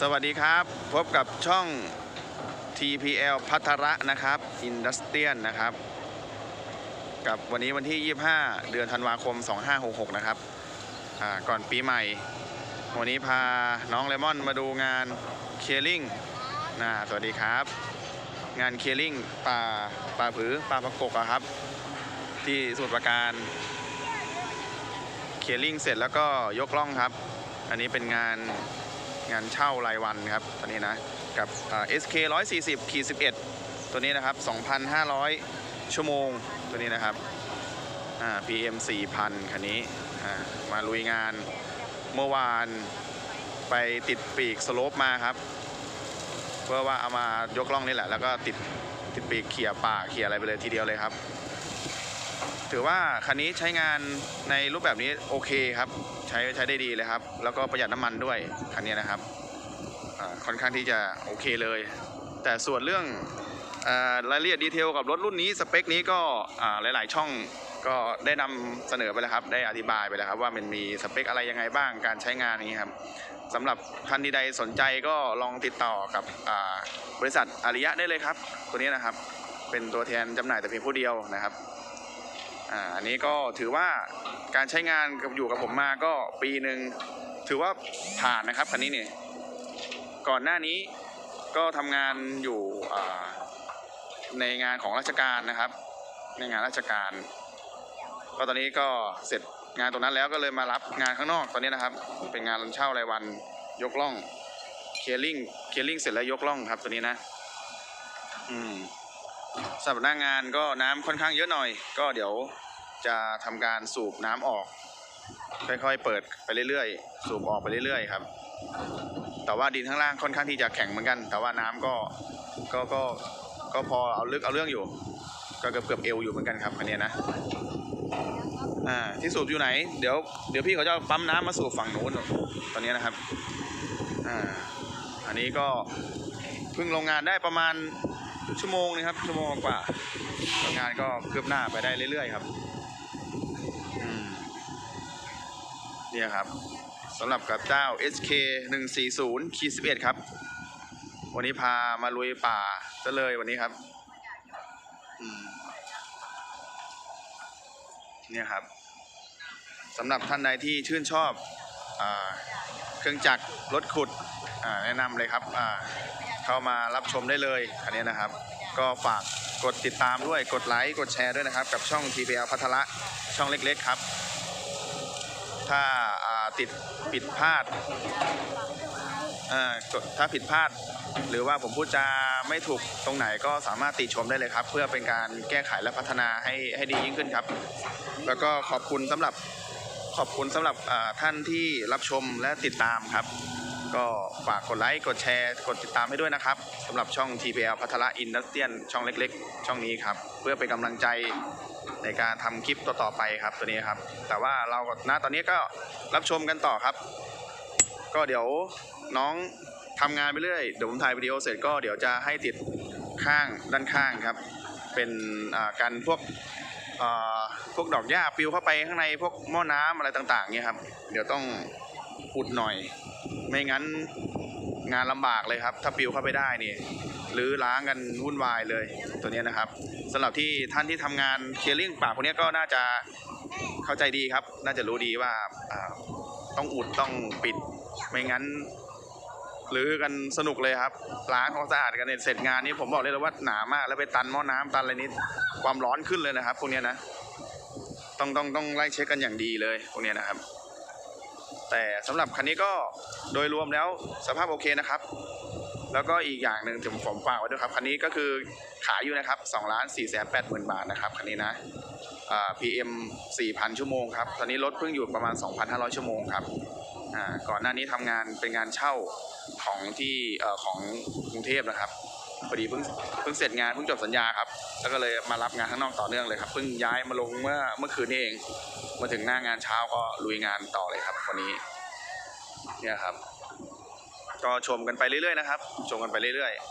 สวัสดีครับ พบกับช่อง TPL พัทระนะครับอินดัสเตียนนะครับ กับวันนี้วันที่ 25 เดือนธันวาคม 2566 นะครับก่อนปีใหม่ วันนี้พาน้องเลมอนมาดูงานเคลิงนะสวัสดีครับ งานเคลิงป่าป่าผือป่าประกกอะครับ ที่สมุทรปราการเคลิงเสร็จแล้วก็ยกล่องครับ อันนี้เป็นงาน งานเช่ารายวันครับตัวนี้นะ กับอ่า SK 140ขีด11 ตัวนี้นะครับ 2,500 ชั่วโมงตัวนี้นะครับ PM 4,000 คันนี้มาลุยงานเมื่อวานไปติดปีกสโลปมาครับเพื่อว่าเอามายกล่องนี่แหละ แล้วก็ติดติดปีกเขี่ยป่าเขี่ยอะไรไปเลยทีเดียวเลยครับ ถือว่าคันนี้ใช้งานในรูปแบบนี้โอเคครับ ใช้ใช้ได้ดีเลยครับ แล้วก็ประหยัดน้ำมันด้วยคันนี้นะครับค่อนข้างที่จะโอเคเลย แต่ส่วนเรื่องรายละเอียดดีเทลกับรถรุ่นนี้สเปคนี้ก็อ่าหลาย ๆ ช่องก็ได้นำเสนอไปแล้วครับ ได้อธิบายไปแล้วครับว่ามันมีสเปคอะไรยังไงบ้างการใช้งานนี้ครับสำหรับท่านใดสนใจก็ลองติดต่อกับบริษัทอาริยะได้เลยครับ ตัวนี้นะครับ เป็นตัวแทนจำหน่ายแต่เพียงผู้เดียวนะครับ อ่าอันนี้ก็ถือว่าการใช้งานกับอยู่กับผมมาก็ปีหนึ่งถือว่าผ่านนะครับคันนี้เนี่ยก่อนหน้านี้ก็ทำงานอยู่ในงานของราชการนะครับ ในงานราชการ ก็ตอนนี้ก็เสร็จงานตรงนั้นแล้วก็เลยมารับงานข้างนอกตอนนี้นะครับ เป็นงานเช่ารายวันยกล่องเคลียร์เคลียร์เสร็จแล้วยกล่องครับตัวนี้นะ อืมสำหรับหน้างานก็น้ำค่อนข้างเยอะหน่อย ก็เดี๋ยว จะทำการสูบน้ำออก ค่อยๆ เปิดไปเรื่อยๆ สูบออกไปเรื่อยๆ ครับ แต่ว่าดินข้างล่างค่อนข้างที่จะแข็งเหมือนกัน แต่ว่าน้ำก็ก็ก็ก็พอเอาลึกเอาเรื่องอยู่ ก็เกือบเกือบเอวอยู่เหมือนกันครับอันเนี้ยนะอ่าที่สูบอยู่ไหน เดี๋ยวเดี๋ยวพี่เขาจะปั๊มน้ำมาสูบฝั่งนู้นตอนนี้นะครับอ่าอันนี้ก็เพิ่งลงงานได้ประมาณชั่วโมงนึงครับชั่วโมงกว่าทำงานก็คืบหน้าไปได้เรื่อยๆครับอืม เนี่ยครับสำหรับกับเจ้า SK 140ขีด11 ครับ วันนี้พามาลุยป่าซะเลยวันนี้ครับเนี่ยครับสำหรับท่านใดที่ชื่นชอบอเครื่องจักรรถขุดแนะนำเลยครับเข้ามารับชมได้เลยอันนี้นะครับ ก็ฝากกดติดตามด้วยกดไลค์กดแชร์ด้วยนะครับ กับช่อง TPL พัทระช่องเล็กๆครับ ถ้าาติดผิดพลาดถ้าผิดพลาด หรือว่าผมพูดจาไม่ถูกตรงไหนก็สามารถติชมได้เลยครับ เพื่อเป็นการแก้ไขและพัฒนาให้ให้ดียิ่งขึ้นครับ แล้วก็ขอบคุณสำหรับขอบคุณสำหรับท่านที่รับชมและติดตามครับ ก็ฝากกดไลค์กดแชร์ กดติดตามให้ด้วยนะครับสำหรับช่อง TPL พัทระอินดัสเตียนช่องเล็ก ๆ ช่องนี้ครับ เพื่อเป็นกำลังใจ ในการทำคลิปต่อๆไปครับตัวนี้ครับ แต่ว่าเราณตอนนี้ก็รับชมกันต่อครับ ก็เดี๋ยวน้องทำงานไปเรื่อยเดี๋ยวผมถ่ายวิดีโอเสร็จก็เดี๋ยวจะให้ติดข้างด้านข้างครับ เป็นอ่ากันพวกพวกดอกหญ้าปลิวเข้าไปข้างในพวกหม้อน้ำอะไรต่างๆเนี่ยครับ เดี๋ยวต้องอุดหน่อย ไม่งั้น งานลำบากเลยครับ ถ้าปิวเข้าไปได้นี่หรือล้างกันวุ่นวายเลยตัวนี้นะครับสำหรับที่ท่านที่ทำงานเคลียร์ลิงป่าพวกนี้ก็น่าจะเข้าใจดีครับ น่าจะรู้ดีว่าต้องอุดต้องปิดไม่งั้นหรือกันสนุกเลยครับล้างความสะอาดกันเสร็จงานนี้ผมบอกเลยลยว่าหนามากแล้วไปตันหม้อน้ำตันอะไรนี้ความร้อนขึ้นเลยนะครับพวกนี้นะต้องต้องต้องไล่เช็คกันอย่างดีเลยพวกนี้นะครับ แต่สำหรับคันนี้ก็โดยรวมแล้วสภาพโอเคนะครับ แล้วก็อีกอย่างหนึ่งผมผมฝากไว้ด้วยครับคันนี้ก็คือขายอยู่นะครับ2ล้าน4แสน8หมื่นบาทนะครับคันนี้นะอ่า PM 4,000 ชั่วโมงครับตอนนี้รถเพิ่งอยู่ประมาณ 2,500 ชั่วโมงครับอ่าก่อนหน้านี้ทำงานเป็นงานเช่าของที่เอ่อของกรุงเทพนะครับพอดีเพิ่งเพิ่งเสร็จงานเพิ่งจบสัญญาครับ แล้วก็เลยมารับงานข้างนอกต่อเนื่องเลยครับเพิ่งย้ายมาลงเมื่อเมื่อคืนนี้เอง มาถึงหน้างานเช้าก็ลุยงานต่อเลยครับวันนี้ เนี่ยครับ ก็ชมกันไปเรื่อยๆนะครับ ชมกันไปเรื่อยๆ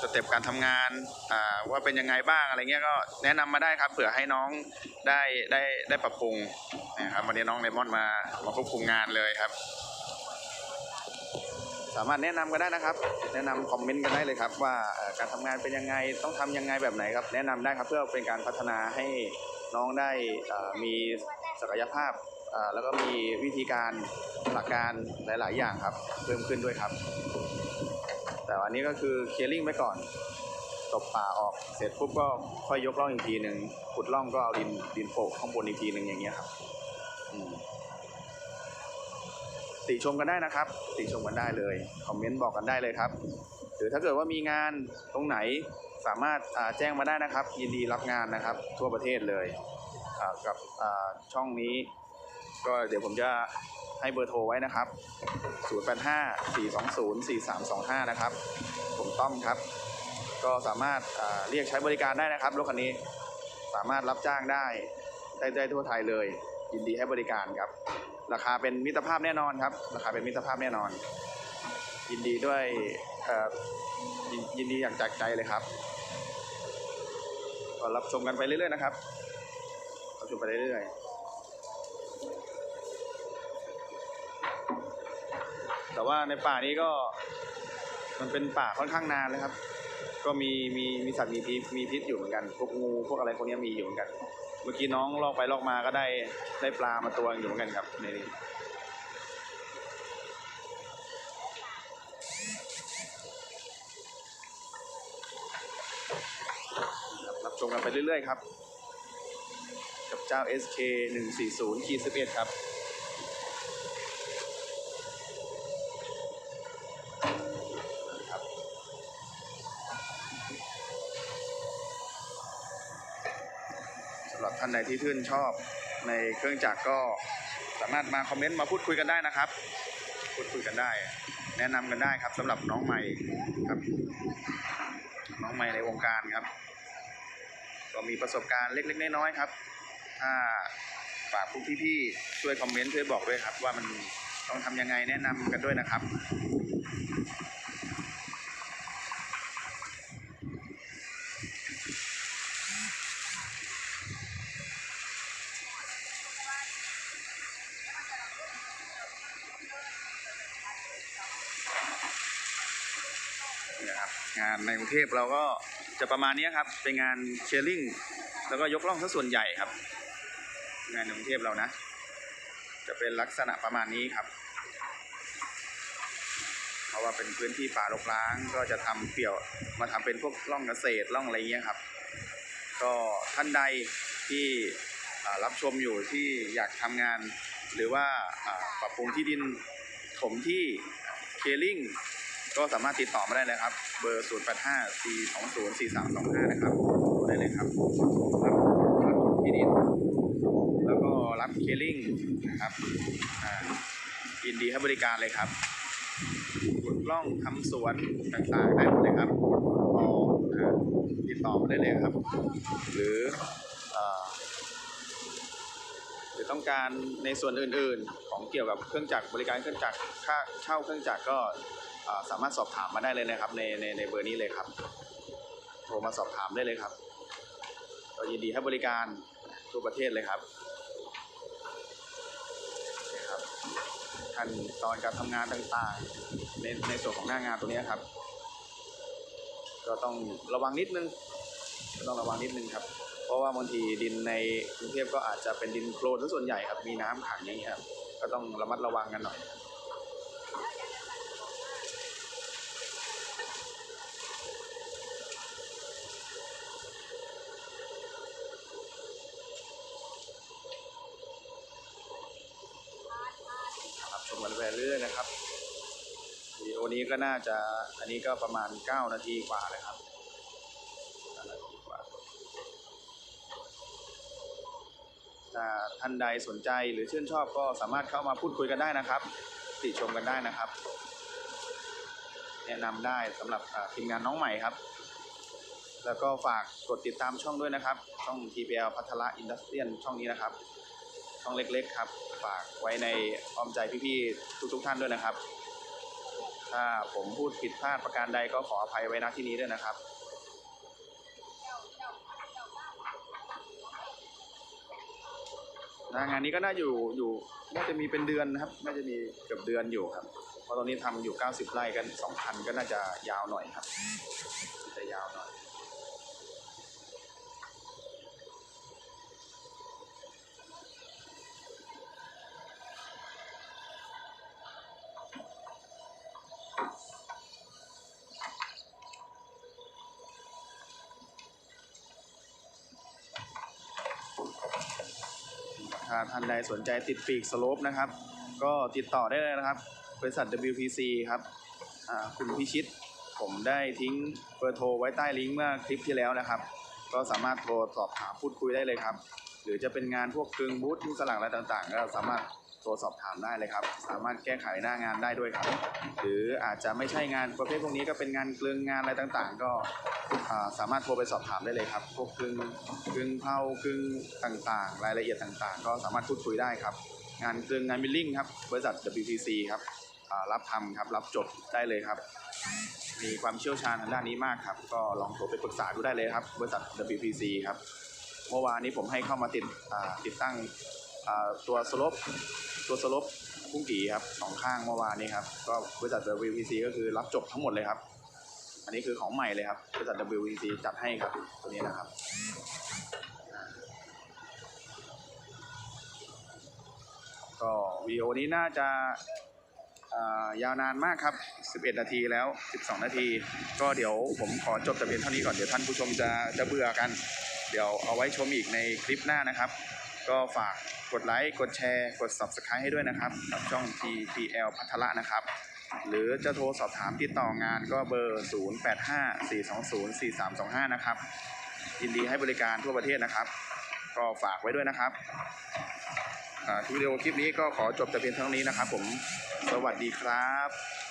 สเต็ปการทำงานว่าเป็นยังไงบ้างอะไรเงี้ยก็แนะนำมาได้ครับเผื่อให้น้องได้ได้ได้ปรับปรุงนะครับวันนี้น้องเลมอนมามาควบคุมงานเลยครับ สามารถแนะนำกันได้นะครับ แนะนำคอมเมนต์กันได้เลยครับ ว่าการทำงานเป็นยังไงต้องทำยังไงแบบไหนครับ แนะนำได้ครับเพื่อเป็นการพัฒนาให้น้องได้มีศักยภาพ แล้วก็มีวิธีการหลักการหลาย ๆ อย่างครับ เพิ่มขึ้นด้วยครับ แต่วันนี้ก็คือเคลียร์ลิงไปก่อนตบป่าออกเสร็จปุ๊บก็ค่อยยกร่องอีกทีหนึ่งขุดร่องก็เอาดินดินโปะข้างบนอีกทีหนึ่งอย่างเงี้ยครับติชมกันได้นะครับ ติชมกันได้เลยคอมเมนต์บอกกันได้เลยครับ หรือถ้าเกิดว่ามีงานตรงไหนสามารถแจ้งมาได้นะครับ ยินดีรับงานนะครับ ทั่วประเทศเลยกับช่องนี้ ก็เดี๋ยวผมจะให้เบอร์โทรไว้นะครับ 085-420-4325 นะครับ ผมต้อมครับ ก็สามารถาเรียกใช้บริการได้นะครับรถคันนี้สามารถรับจ้างได้ได้ได้ทั่วไทยเลย ยินดีให้บริการครับ ราคาเป็นมิตรภาพแน่นอนครับ ราคาเป็นมิตรภาพแน่นอน ยินดีด้วยยยินดีอย่างจากใจเลยครับก็รับชมกันไปเรื่อยๆนะครับรับชมไปเรื่อยๆ แต่ว่าในป่านี้ก็ มันเป็นป่าค่อนข้างนานเลยครับ ก็มีมีมีสัตว์มีพิษมีพิษอยู่เหมือนกันพวกงูพวกอะไรพวกนี้มีอยู่เหมือนกัน เมื่อกี้น้องลอกไปลอกมาก็ได้ได้ปลามาตัวอยู่เหมือนกันครับในนี้ครับรับชมกันไปเรื่อยๆครับ กับเจ้า SK 140ขีด11ครับครับ หรับท่านใดที่ชื่นชอบในเครื่องจักรก็สามารถมาคอมเมนต์มาพูดคุยกันได้นะครับ พูดคุยกันได้ แนะนำกันได้ครับสำหรับน้องใหม่ครับ น้องใหม่ในวงการครับ ก็มีประสบการณ์เล็กๆน้อยๆครับ ถ้าฝากพวกพี่ๆช่วยคอมเมนต์ช่วยบอกด้วยครับ ว่ามันต้องทำยังไงแนะนำกันด้วยนะครับ นะครับงานในกรุงเทพเราก็จะประมาณนี้ครับ เป็นงานเชลลิงแล้วก็ยกล่องซะส่วนใหญ่ครับ งานในกรุงเทพเรานะ จะเป็นลักษณะประมาณนี้ครับ เพราะว่าเป็นพื้นที่ป่ารกร้างก็จะทำเปี่ยวมาทำเป็นพวกร่องเกษตรร่องอะไรเงี้ยครับ ก็ท่านใดที่รับชมอยู่ที่อยากทำงาน หรือว่าปรับปรุงที่ดินถมที่เคลิ่ง ก็สามารถติดต่อมาได้เลยครับ เบอร์ 0 8 5 4 2 0 4 3 2 5 นะครับโทรได้เลยครับรับรับที่ดินแล้วก็รับเคลิ่งนะครับอินดีให้บริการเลยครับขุดล่องทำสวนต่างๆได้หมดเลยครับต่อติดต่อมาได้เลยครับ หรืออ่าหรือต้องการในส่วนอื่น ๆ ของเกี่ยวกับเครื่องจักรบริการเครื่องจักรค่าเช่าเครื่องจักรก็ สามารถสอบถามมาได้เลยนะครับในในในเบอร์นี้เลยครับ โทรมาสอบถามได้เลยครับเรายินดีให้บริการทั่วประเทศเลยครับนี่ครับขั้นตอนการทำงานต่างๆ ในในส่วนของหน้างานตัวนี้ครับ ก็ต้องระวังนิดนึงต้องระวังนิดนึงครับ เพราะว่าบางทีดินในกรุงเทพก็อาจจะเป็นดินโคลนซะส่วนใหญ่ครับมีน้ำขังอย่างนี้ครับก็ต้องระมัดระวังกันหน่อย รับชมกันไปเรื่อยๆนะครับวิดีโอ นี้ก็น่าจะอันนี้ก็ประมาณ 9 นาทีกว่าเลยครับนาทีกว่าถ้าท่านใดสนใจหรือชื่นชอบก็สามารถเข้ามาพูดคุยกันได้นะครับ ติชมกันได้นะครับ แนะนำได้สำหรับทีมงานน้องใหม่ครับ แล้วก็ฝากกดติดตามช่องด้วยนะครับ ช่อง TPL พัทละอินดัสเทรียช่องนี้นะครับช่องเล็กๆครับ ฝากไว้ในอ้อมใจพี่ๆทุกๆท่านด้วยนะครับ ถ้าผมพูดผิดพลาดประการใดก็ขออภัยไว้ณที่นี้ด้วยนะครับนะงานนี้ก็น่าอยู่อยู่น่าจะมีเป็นเดือนนะครับ น่าจะมีเกือบเดือนอยู่ครับ เพราะตอนนี้ทำอยู่ 90 ไร่กัน2คันก็น่าจะยาวหน่อยครับจะยาวหน่อย ครับท่านใดสนใจติดปีกสโลปนะครับ ก็ติดต่อได้เลยนะครับบริษัท WPC ครับคุณพิชิต ผมได้ทิ้งเบอร์โทรไว้ใต้ลิงก์เมื่อคลิปที่แล้วนะครับ ก็สามารถโทรสอบถามพูดคุยได้เลยครับ หรือจะเป็นงานพวกเครื่องบูธที่สลักอะไรต่างๆ ก็สามารถ โทรสอบถามได้เลยครับ สามารถแก้ไขหน้างานได้ด้วยครับ หรืออาจจะไม่ใช่งานประเภทพวกนี้ก็เป็นงานกลึงงานอะไรต่างๆ ก็สามารถโทรไปสอบถามได้เลยครับพวกกึ่งกึ่งเผากึ่งต่างๆ รายละเอียดต่างๆ ก็สามารถพูดคุยได้ครับ งานกลึงงานมิลลิ่งครับบริษัท WPC ครับรับทำครับรับจบได้เลยครับ มีความเชี่ยวชาญทางด้านนี้มากครับ ก็ลองโทรไปปรึกษาดูได้เลยครับ บริษัท WPC ครับ เมื่อวานนี้ผมให้เข้ามาติดติดตั้งตัวสลบ ตัวสลบพุ่งกีครับสองข้างเมื่อวานนี้ครับ ก็บริษัท WPC ก็คือรับจบทั้งหมดเลยครับ อันนี้คือของใหม่เลยครับบริษัท WPC จัดให้ครับ ตัวนี้นะครับก็วิดีโอนี้น่าจะายาวนานมากครับ 11 นาทีแล้ว 12 นาที ก็เดี๋ยวผมขอจบแต่เพียงเท่านี้ก่อน เดี๋ยวท่านผู้ชมจะจะเบื่อกัน เดี๋ยวเอาไว้ชมอีกในคลิปหน้านะครับ ก็ฝากกดไลค์ กดแชร์ กด Subscribe ให้ด้วยนะครับกับช่อง TPL พัทละนะครับ หรือจะโทรสอบถามติดต่องานก็เบอร์ 0854204325 นะครับ ยินดีให้บริการทั่วประเทศนะครับ ก็ฝากไว้ด้วยนะครับอ่วิดีโอคลิปนี้ก็ขอจบแต่เพียงเท่านี้นะครับผม สวัสดีครับ